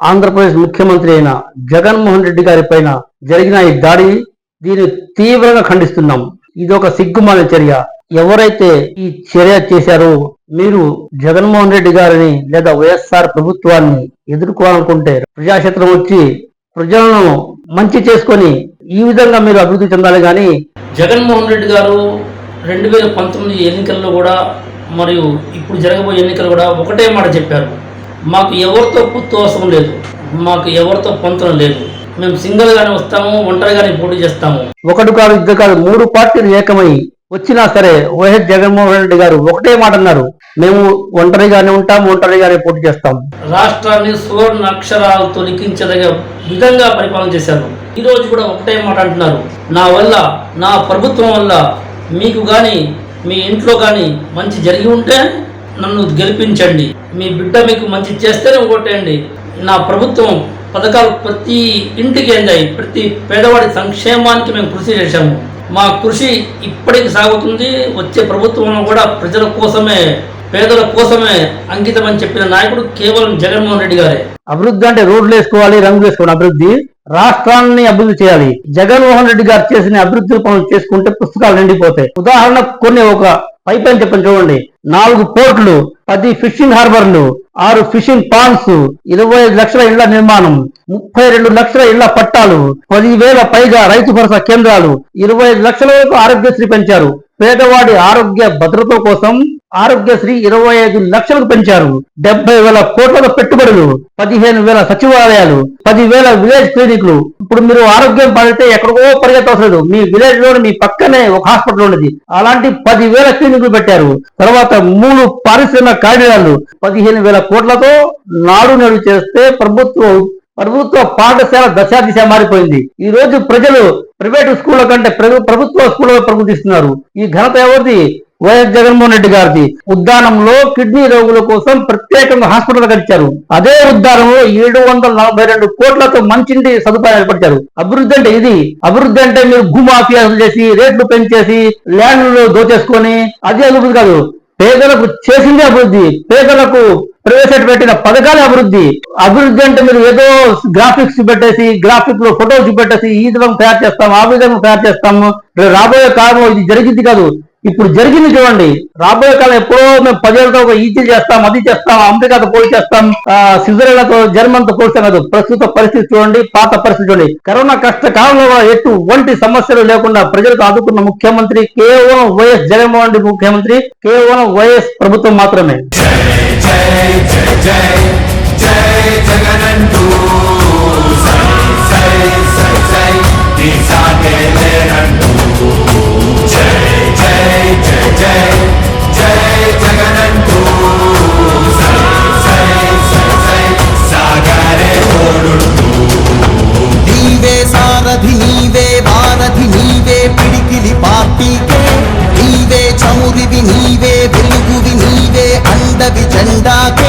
ఆంధ్రప్రదేశ్ ముఖ్యమంత్రి అయిన జగన్మోహన్ రెడ్డి గారి పైన జరిగిన ఈ దాడి దీన్ని తీవ్రంగా ఖండిస్తున్నాం. ఇది ఒక సిగ్గుమాల చర్య. ఎవరైతే ఈ చర్య చేశారో మీరు జగన్మోహన్ రెడ్డి గారిని లేదా వైఎస్ఆర్ ప్రభుత్వాన్ని ఎదుర్కోవాలనుకుంటే ప్రజాక్షేత్రం వచ్చి ప్రజలను మంచి చేసుకొని ఈ విధంగా మీరు అభివృద్ధి చెందాలి కానీ జగన్మోహన్ రెడ్డి గారు రెండు వేల పంతొమ్మిది ఎన్నికల్లో కూడా మరియు ఇప్పుడు జరగబోయే ఎన్నికలు కూడా ఒకటే మాట చెప్పారు. మాకు ఎవరితో పొత్తు అవసరం లేదు. మాకు ఎవరితో పొంతన లేదు. మేము సింగిల్గానే వస్తాము ఒంటరిగానే పోటీ చేస్తాము. ఒకటి కాదు ఇద్దరు కాదు మూడు పార్టీలు ఏకమై వచ్చినా సరే వైఎస్ జగన్మోహన్ రెడ్డి గారు ఒకటే మాట అన్నారు. మేము ఒంటరిగానే ఉంటాం ఒంటరిగానే పోటీ చేస్తాం. రాష్ట్రాన్ని సువర్ణ అక్షరాలతో లిఖించదగ విధంగా పరిపాలన చేశారు. ఈ రోజు కూడా ఒకటే మాట అంటున్నారు. నా వల్ల నా ప్రభుత్వం వల్ల మీకు కానీ మీ ఇంట్లో కానీ మంచి జరిగి ఉంటే నన్ను గెలిపించండి. మీ బిడ్డ మీకు మంచి చేస్తేనే ఓటేయండి. నా ప్రభుత్వం పథకాలు ప్రతి ఇంటికి అందాయి. ప్రతి పేదవాడి సంక్షేమానికి మేము కృషి చేశాము. మా కృషి ఇప్పటికి సాగుతుంది. వచ్చే ప్రభుత్వంలో కూడా ప్రజల కోసమే పేదల కోసమే అంకితం అని చెప్పిన నాయకుడు కేవలం జగన్మోహన్ రెడ్డి గారే. అభివృద్ధి అంటే రోడ్లు వేసుకోవాలి రంగులు వేసుకోవాలి. అభివృద్ధి రాష్ట్రాన్ని అభివృద్ధి చేయాలి. జగన్మోహన్ రెడ్డి గారు చేసిన అభివృద్ధి పనులు చేసుకుంటే పుస్తకాలు నిండిపోతాయి. ఉదాహరణ కొన్ని ఒక పైప్ అని చెప్పని చూడండి. నాలుగు పోర్ట్లు పది ఫిషింగ్ హార్బర్లు ఆరు ఫిషింగ్ పాన్స్ ఇరవై ఐదు లక్షల ఇళ్ళ నిర్మాణం ముప్పై రెండు లక్షల ఇళ్ళ పట్టాలు పదివేల పైగా రైతు భరోసా కేంద్రాలు ఇరవై ఐదు లక్షల వరకు ఆరోగ్యశ్రీ పెంచారు. పేదవాడి ఆరోగ్య భద్రత కోసం ఆరోగ్యశ్రీ ఇరవై ఐదు లక్షలకు పెంచారు. డెబ్బై వేల కోట్ల పెట్టుబడులు పదిహేను వేల సచివాలయాలు పదివేల విలేజ్ క్లినిక్లు. ఇప్పుడు మీరు ఆరోగ్యం పడితే ఎక్కడికో పరిగెత్తవసరం లేదు. మీ విలేజ్లో మీ పక్కనే ఒక హాస్పిటల్ ఉన్నది. అలాంటి పదివేల క్లినిక్లు పెట్టారు. తర్వాత మూడు పారిశ్రామిక కార్యాలయాలు పదిహేను వేల కోట్లతో నాడు నేడు చేస్తే ప్రభుత్వం ప్రభుత్వ పాఠశాల దశాదిశ మారిపోయింది. ఈ రోజు ప్రజలు ప్రైవేటు స్కూళ్ళ కంటే ప్రభుత్వ స్కూళ్ళలో ప్రకటిస్తున్నారు ఈ ఘనత ఎవరిది? వైఎస్ జగన్మోహన్ రెడ్డి గారిది. ఉద్దానంలో కిడ్నీ రోగుల కోసం ప్రత్యేకంగా హాస్పిటల్ కట్టించారు. అదే ఉద్దానంలో ఏడు వందల నలభై రెండు కోట్లతో మంచింటి సదుపాయాలు ఏర్పరిచారు. అభివృద్ధి అంటే ఇది. అభివృద్ధి అంటే మీరు భూమాఫియాలు చేసి రేట్లు పెంచేసి ల్యాండ్లు దోచేసుకొని అది అభివృద్ధి కాదు. పేదలకు చేసింది అభివృద్ధి పేదలకు ప్రవేశపెట్టిన పథకాలే అభివృద్ధి. అభివృద్ధి అంటే మీరు ఏదో గ్రాఫిక్స్ పెట్టేసి గ్రాఫిక్లో ఫోటోస్ పెట్టేసి ఈ విధంగా తయారు చేస్తాము ఆ విధంగా తయారు చేస్తాము. రాబోయే కాలం ఇది జరిగింది కాదు. ఇప్పుడు జరిగింది చూడండి. రాబోయే కాలం ఎప్పుడో మేము పదేళ్ళతో ఒక చేస్తాం అది చేస్తాం అమెరికాతో పోటీ చేస్తాం స్విట్జర్లాండ్తో జర్మన్తో పోల్చాం కాదు ప్రస్తుత పరిస్థితి చూడండి పాత పరిస్థితి చూడండి. కరోనా కష్ట కాలంలో ఎటువంటి సమస్యలు లేకుండా ప్రజలకు ఆదుకున్న ముఖ్యమంత్రి కేవలం వైఎస్ జగన్మోహన్ రెడ్డి ముఖ్యమంత్రి కేవలం వైఎస్ ప్రభుత్వం మాత్రమే. 한다